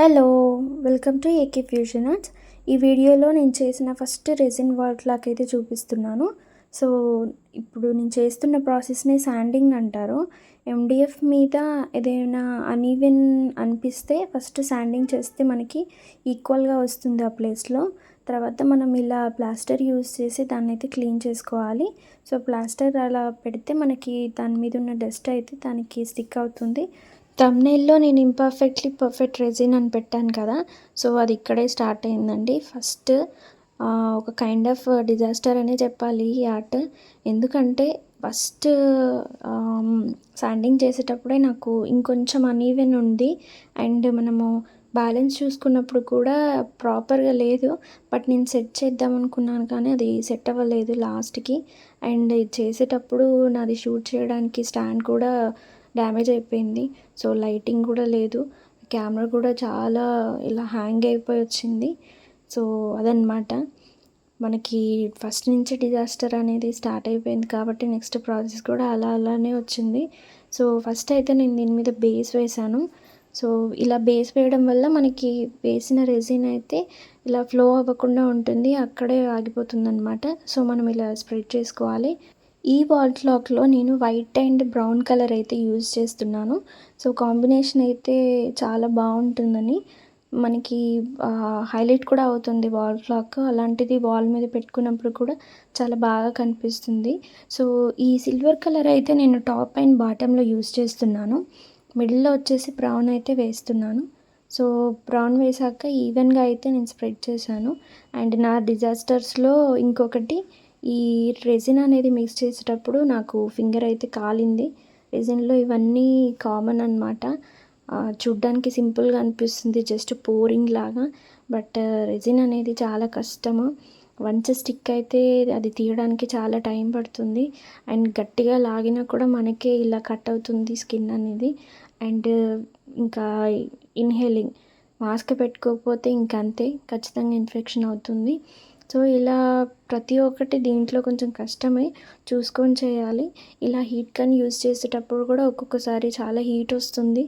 Hello welcome to AK fusion arts ఈ వీడియోలో నేను చేసిన ఫస్ట్ రెజిన్ వర్క్ క్లాక్ అయితే చూపిస్తున్నాను. సో ఇప్పుడు నేను చేస్తున్న ప్రాసెస్ని శాండింగ్ అంటారు. ఎండిఎఫ్ మీద ఏదైనా అన్ఈవెన్ అనిపిస్తే ఫస్ట్ శాండింగ్ చేస్తే మనకి ఈక్వల్గా వస్తుంది ఆ ప్లేస్లో తర్వాత మనం ఇలా ప్లాస్టర్ యూస్ చేసి దాన్ని అయితే క్లీన్ చేసుకోవాలి. సో ప్లాస్టర్ అలా పెడితే మనకి దాని మీద ఉన్న డస్ట్ అయితే దానికి స్టిక్ అవుతుంది. తమ్నైల్లో నేను ఇంపర్ఫెక్ట్లీ పర్ఫెక్ట్ రెజిన్ అని పెట్టాను కదా సో అది ఇక్కడే స్టార్ట్ అయిందండి. ఫస్ట్ ఒక కైండ్ ఆఫ్ డిజాస్టర్ అనే చెప్పాలి ఈ ఆర్ట్ ఎందుకంటే ఫస్ట్ శాండింగ్ చేసేటప్పుడే నాకు ఇంకొంచెం అనీవెన్ ఉంది. అండ్ మనము బ్యాలెన్స్ చూసుకున్నప్పుడు కూడా ప్రాపర్గా లేదు. బట్ నేను సెట్ చేద్దాం అనుకున్నాను కానీ అది సెట్ అవ్వలేదు లాస్ట్కి అండ్ ఇది చేసేటప్పుడు నాది షూట్ చేయడానికి స్టాండ్ కూడా డ్యామేజ్ అయిపోయింది. సో లైటింగ్ కూడా లేదు. కెమెరా కూడా చాలా ఇలా హ్యాంగ్ అయిపోయి వచ్చింది. సో అదనమాట మనకి ఫస్ట్ నుంచి డిజాస్టర్ అనేది స్టార్ట్ అయిపోయింది కాబట్టి నెక్స్ట్ ప్రాసెస్ కూడా అలా అలానే వచ్చింది. సో ఫస్ట్ అయితే నేను దీని మీద బేస్ వేసాను సో ఇలా బేస్ వేయడం వల్ల మనకి వేసిన రెజిన్ అయితే ఇలా ఫ్లో అవ్వకుండా ఉంటుంది. అక్కడే ఆగిపోతుంది అనమాట సో మనం ఇలా స్ప్రెడ్ చేసుకోవాలి. ఈ వాల్ క్లాక్లో నేను వైట్ అండ్ బ్రౌన్ కలర్ అయితే యూజ్ చేస్తున్నాను. సో కాంబినేషన్ అయితే చాలా బాగుంటుందని మనకి హైలైట్ కూడా అవుతుంది వాల్ క్లాక్ అలాంటిది వాల్ మీద పెట్టుకున్నప్పుడు కూడా చాలా బాగా కనిపిస్తుంది. సో ఈ సిల్వర్ కలర్ అయితే నేను టాప్ అండ్ బాటంలో యూజ్ చేస్తున్నాను. మిడిల్లో వచ్చేసి బ్రౌన్ అయితే వేస్తున్నాను. సో బ్రౌన్ వేసాక ఈవెన్గా అయితే నేను స్ప్రెడ్ చేశాను. అండ్ నా డిజాస్టర్స్లో ఇంకొకటి ఈ రెజిన్ అనేది మిక్స్ చేసేటప్పుడు నాకు ఫింగర్ అయితే కాలింది. రెజిన్లో ఇవన్నీ కామన్ అనమాట చూడ్డానికి సింపుల్గా అనిపిస్తుంది జస్ట్ పోరింగ్ లాగా. బట్ రెజిన్ అనేది చాలా కష్టము. వన్స్ స్టిక్ అయితే అది తీయడానికి చాలా టైం పడుతుంది. అండ్ గట్టిగా లాగినా కూడా మనకే ఇలా కట్ అవుతుంది స్కిన్ అనేది. అండ్ ఇంకా ఇన్హేలింగ్ మాస్క్ పెట్టుకోకపోతే ఇంకంతే. ఖచ్చితంగా ఇన్ఫెక్షన్ అవుతుంది. సో ఇలా ప్రతి ఒక్కటి దీంట్లో కొంచెం కష్టమే చూసుకొని చేయాలి. ఇలా హీట్ గన్ యూజ్ చేసేటప్పుడు కూడా ఒక్కొక్కసారి చాలా హీట్ వస్తుంది.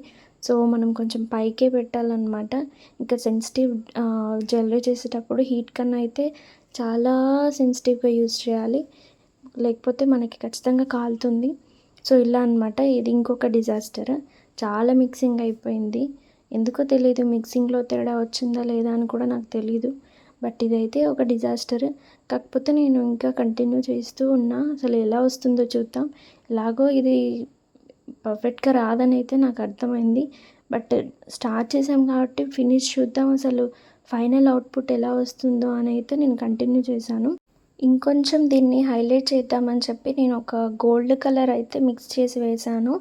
సో మనం కొంచెం పైకే పెట్టాలన్నమాట. ఇంకా సెన్సిటివ్ జ్యువెలరీ చేసేటప్పుడు హీట్ కన్నా అయితే చాలా సెన్సిటివ్గా యూజ్ చేయాలి. లేకపోతే మనకి ఖచ్చితంగా కాలుతుంది. సో ఇలా అనమాట ఇది ఇంకొక డిజాస్టర్. చాలా మిక్సింగ్ అయిపోయింది. ఎందుకో తెలియదు మిక్సింగ్లో తేడా వచ్చిందా లేదా అని కూడా నాకు తెలీదు. బట్ ఇదైతే ఒక డిజాస్టర్. కాకపోతే నేను ఇంకా కంటిన్యూ చేస్తూ ఉన్నా. అసలు ఎలా వస్తుందో చూద్దాం. ఎలాగో ఇది పర్ఫెక్ట్గా రాదని అయితే నాకు అర్థమైంది. బట్ స్టార్ట్ చేసాం కాబట్టి ఫినిష్ చూద్దాం. అసలు ఫైనల్ అవుట్పుట్ ఎలా వస్తుందో అని అయితే నేను కంటిన్యూ చేశాను. ఇంకొంచెం దీన్ని హైలైట్ చేద్దామని చెప్పి నేను ఒక గోల్డ్ కలర్ అయితే మిక్స్ చేసి వేశాను.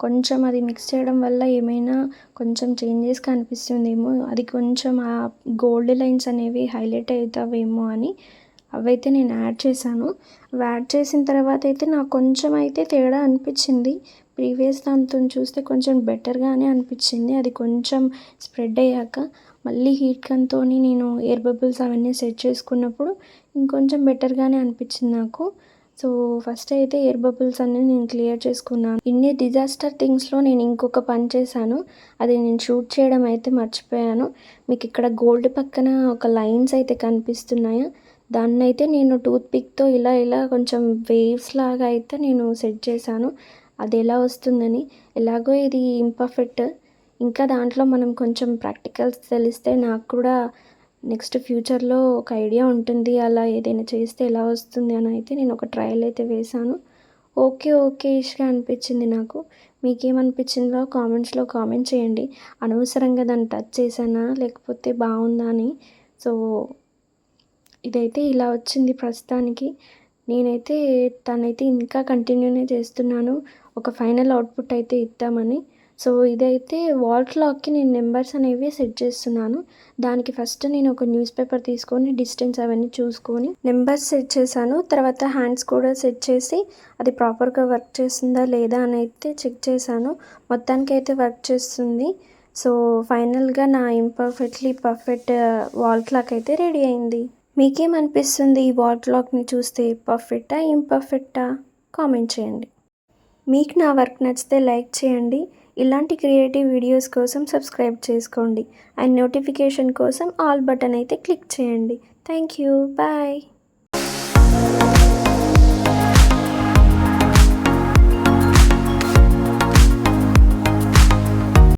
కొంచెం అది మిక్స్ చేయడం వల్ల ఏమైనా కొంచెం చేంజెస్ కనిపిస్తుందేమో అది కొంచెం ఆ గోల్డ్ లైన్స్ అనేవి హైలైట్ అవుతావేమో అని అవైతే నేను యాడ్ చేశాను. యాడ్ చేసిన తర్వాత అయితే నాకు కొంచెం అయితే తేడా అనిపించింది. ప్రీవియస్ దాంతో చూస్తే కొంచెం బెటర్గానే అనిపించింది. అది కొంచెం స్ప్రెడ్ అయ్యాక మళ్ళీ హీట్ గన్తో నేను ఎయిర్ బబుల్స్ అవన్నీ సెట్ చేసుకున్నప్పుడు ఇంకొంచెం బెటర్గానే అనిపించింది నాకు. సో ఫస్ట్ అయితే ఎయిర్ బబుల్స్ అన్నీ నేను క్లియర్ చేసుకున్నాను. ఇన్ని డిజాస్టర్ థింగ్స్లో నేను ఇంకొక పని చేశాను. అది నేను షూట్ చేయడం అయితే మర్చిపోయాను. మీకు ఇక్కడ గోల్డ్ పక్కన ఒక లైన్స్ అయితే కనిపిస్తున్నాయా? దాన్ని అయితే నేను టూత్ పిక్తో ఇలా ఇలా కొంచెం వేవ్స్ లాగా అయితే నేను సెట్ చేశాను. అది ఎలా వస్తుందని ఎలాగో ఇది ఇంపర్ఫెక్ట్. ఇంకా దాంట్లో మనం కొంచెం ప్రాక్టికల్స్ తెలిస్తే నాకు కూడా నెక్స్ట్ ఫ్యూచర్లో ఒక ఐడియా ఉంటుంది. అలా ఏదైనా చేస్తే ఎలా వస్తుంది అని అయితే నేను ఒక ట్రయల్ అయితే వేశాను. ఓకే ఓకే ఇష్గా అనిపించింది నాకు. మీకేమనిపించిందో కామెంట్స్లో కామెంట్ చేయండి. అనవసరంగా దాన్ని టచ్ చేశానా? లేకపోతే బాగుందా అని. సో ఇదైతే ఇలా వచ్చింది ప్రస్తుతానికి. నేనైతే తనైతే ఇంకా కంటిన్యూనే చేస్తున్నాను. ఒక ఫైనల్ అవుట్పుట్ అయితే ఇద్దామని. సో ఇదైతే వాల్ క్లాక్కి నేను నెంబర్స్ అనేవి సెట్ చేస్తున్నాను. దానికి ఫస్ట్ నేను ఒక న్యూస్ పేపర్ తీసుకొని డిస్టెన్స్ అవన్నీ చూసుకొని నెంబర్స్ సెట్ చేశాను. తర్వాత హ్యాండ్స్ కూడా సెట్ చేసి అది ప్రాపర్గా వర్క్ చేస్తుందా లేదా అని అయితే చెక్ చేశాను. మొత్తానికి అయితే వర్క్ చేస్తుంది. సో ఫైనల్గా నా ఇంపర్ఫెక్ట్లీ పర్ఫెక్ట్ వాల్ క్లాక్ అయితే రెడీ అయింది. మీకేమనిపిస్తుంది ఈ వాల్ చూస్తే పర్ఫెక్టా ఇంపర్ఫెక్టా? కామెంట్ చేయండి. మీకు నా వర్క్ నచ్చితే లైక్ చేయండి. ఇలాంటి క్రియేటివ్ వీడియోస్ కోసం సబ్స్క్రైబ్ చేసుకోండి. అండ్ నోటిఫికేషన్ కోసం ఆల్ బటన్ అయితే క్లిక్ చేయండి. Thank you. బాయ్.